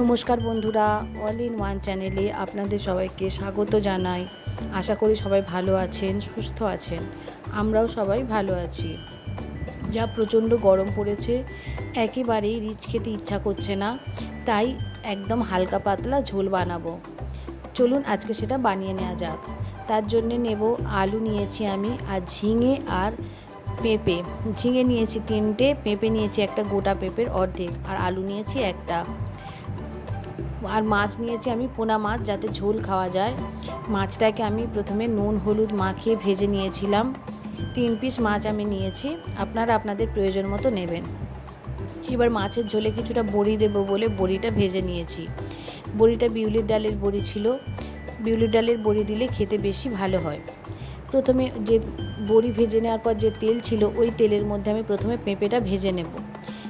নমস্কার বন্ধুরা all in one চ্যানেলে আপনাদের সবাইকে স্বাগত জানাই। আশা করি সবাই ভালো আছেন, সুস্থ আছেন। আমরাও সবাই ভালো আছি। যা প্রচণ্ড গরম পড়েছে, একেবারেই রিচ খেতে ইচ্ছা করছে না, তাই একদম হালকা পাতলা ঝোল বানাবো। চলুন আজকে সেটা বানিয়ে নেওয়া যাক। তার জন্যে নেব আলু নিয়েছি আমি, আর ঝিঙে আর পেঁপে। ঝিঙে নিয়েছি তিনটে, পেঁপে নিয়েছি একটা গোটা পেঁপের অর্ধেক, আর আলু নিয়েছি একটা। আর মাছ নিয়েছি আমি, পোনা মাছ, যাতে ঝোল খাওয়া যায়। মাছটাকে আমি প্রথমে নুন, হলুদ মাখিয়ে ভেজে নিয়েছিলাম। তিন পিস মাছ আমি নিয়েছি, আপনারা আপনাদের প্রয়োজন মতো নেবেন। এবার মাছের ঝোলে কিছুটা বড়ি দেবো বলে বড়িটা ভেজে নিয়েছি। বড়িটা বিউলির ডালের বড়ি ছিল। বিউলির ডালের বড়ি দিলে খেতে বেশি ভালো হয়। প্রথমে যে বড়ি ভেজে নেওয়ার পর যে তেল ছিল, ওই তেলের মধ্যে আমি প্রথমে পেঁপেটা ভেজে নেব।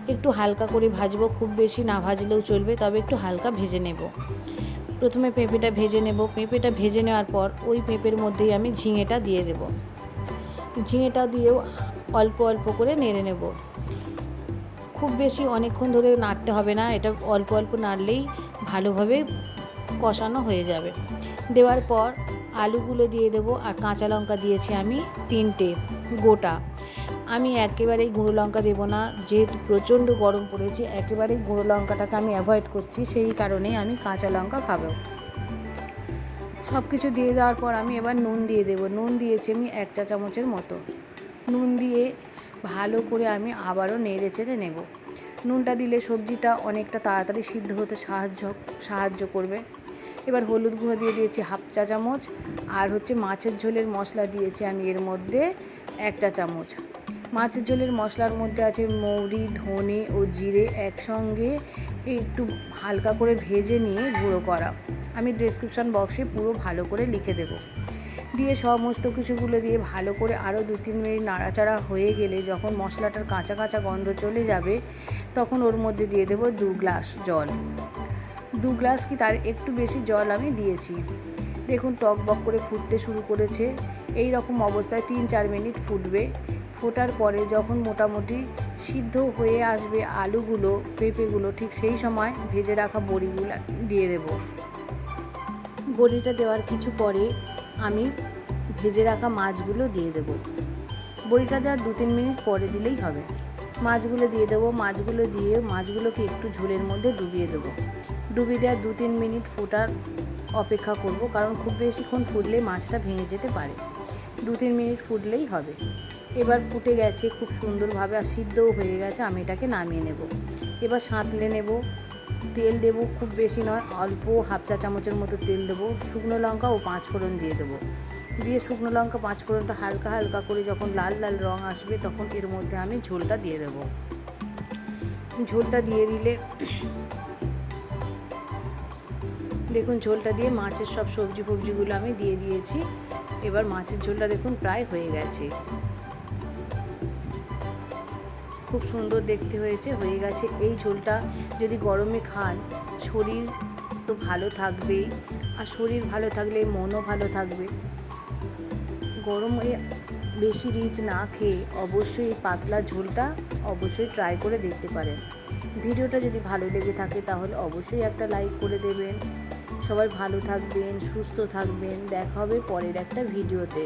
একটু হালকা করে ভাজবো, খুব বেশি না ভাজলেও চলবে, তবে একটু হালকা ভেজে নেব। প্রথমে পেঁপেটা ভেজে নেব। পেঁপেটা ভেজে নেওয়ার পর ওই পেঁপের মধ্যেই আমি ঝিঙেটা দিয়ে দেব। ঝিঙেটা দিয়েও অল্প অল্প করে নেড়ে নেব। খুব বেশি অনেকক্ষণ ধরে নাড়তে হবে না, এটা অল্প অল্প নাড়লেই ভালোভাবে কষানো হয়ে যাবে। দেওয়ার পর আলুগুলো দিয়ে দেবো আর কাঁচা লঙ্কা দিয়েছি আমি তিনটে গোটা। আমি একেবারেই গুঁড়ো লঙ্কা দেবো না। যেহেতু প্রচণ্ড গরম পড়েছে, একেবারেই গুঁড়ো লঙ্কাটাকে আমি অ্যাভয়েড করছি। সেই কারণেই আমি কাঁচা লঙ্কা খাব। সব কিছু দিয়ে দেওয়ার পর আমি এবার নুন দিয়ে দেবো। নুন দিয়েছি আমি এক চা চামচের মতো। নুন দিয়ে ভালো করে আমি আবারও নেড়ে চেড়ে নেব। নুনটা দিলে সবজিটা অনেকটা তাড়াতাড়ি সিদ্ধ হতে সাহায্য সাহায্য করবে। এবার হলুদ গুঁড়ো দিয়ে দিয়েছি হাফ চা চামচ। আর হচ্ছে মাছের ঝোলের মশলা দিয়েছি আমি এর মধ্যে এক চা চামচ। মাছের ঝোলের মশলার মধ্যে আছে মৌরি, ধনে ও জিরে একসঙ্গে একটু হালকা করে ভেজে নিয়ে গুঁড়ো করা। আমি ডেসক্রিপশান বক্সে পুরো ভালো করে লিখে দেবো। দিয়ে সমস্ত কিছুগুলো দিয়ে ভালো করে আরও দু তিন মিনিট নাড়াচাড়া হয়ে গেলে যখন মশলাটার কাঁচা কাঁচা গন্ধ চলে যাবে, তখন ওর মধ্যে দিয়ে দেবো দু গ্লাস জল। দু গ্লাস কি তার একটু বেশি জল আমি দিয়েছি। দেখুন টক বক করে ফুটতে শুরু করেছে। এই রকম অবস্থায় তিন চার মিনিট ফুটবে। ফোটার পরে যখন মোটামুটি সিদ্ধ হয়ে আসবে আলুগুলো, পেঁপেগুলো, ঠিক সেই সময় ভেজে রাখা বড়িগুলো দিয়ে দেব। বড়িটা দেওয়ার কিছু পরে আমি ভেজে রাখা মাছগুলো দিয়ে দেব। বড়িটা দেওয়ার দু তিন মিনিট পরে দিলেই হবে। মাছগুলো দিয়ে দেবো, মাছগুলো দিয়ে মাছগুলোকে একটু ঝোলের মধ্যে ডুবিয়ে দেবো। ডুবিয়ে দেওয়ার দু তিন মিনিট ফোটার অপেক্ষা করব, কারণ খুব বেশিক্ষণ ফুটলে মাছটা ভেঙে যেতে পারে। দু তিন মিনিট ফুটলেই হবে। এবার ফুটে গেছে খুব সুন্দরভাবে আর সিদ্ধও হয়ে গেছে, আমি এটাকে নামিয়ে নেব। এবার সাঁতলে নেব। তেল দেব খুব বেশি নয়, অল্প হাফ চা চামচের মতো তেল দেবো। শুকনো লঙ্কা ও পাঁচ ফোড়ন দিয়ে দেবো। দিয়ে শুকনো লঙ্কা, পাঁচ ফোড়নটা হালকা হালকা করে যখন লাল লাল রং আসবে তখন এর মধ্যে আমি ঝোলটা দিয়ে দেবো। ঝোলটা দিয়ে দিলে দেখুন ঝোলটা দিয়ে মাছের সব সবজি ফবজিগুলো আমি দিয়ে দিয়েছি। এবার মাছের ঝোলটা দেখুন প্রায় হয়ে গেছে। খুব সুন্দর দেখতে হয়েছে, হয়ে গেছে। এই ঝোলটা যদি গরমে খান, শরীর তো ভালো থাকবেই আর শরীর ভালো থাকলে মনও ভালো থাকবে। গরমে বেশি রিচ না খেয়ে অবশ্যই পাতলা ঝোলটা অবশ্যই ট্রাই করে দেখতে পারেন। ভিডিওটা যদি ভালো লেগে থাকে তাহলে অবশ্যই একটা লাইক করে দেবেন। সবাই ভালো থাকবেন, সুস্থ থাকবেন। দেখা হবে পরের একটা ভিডিওতে।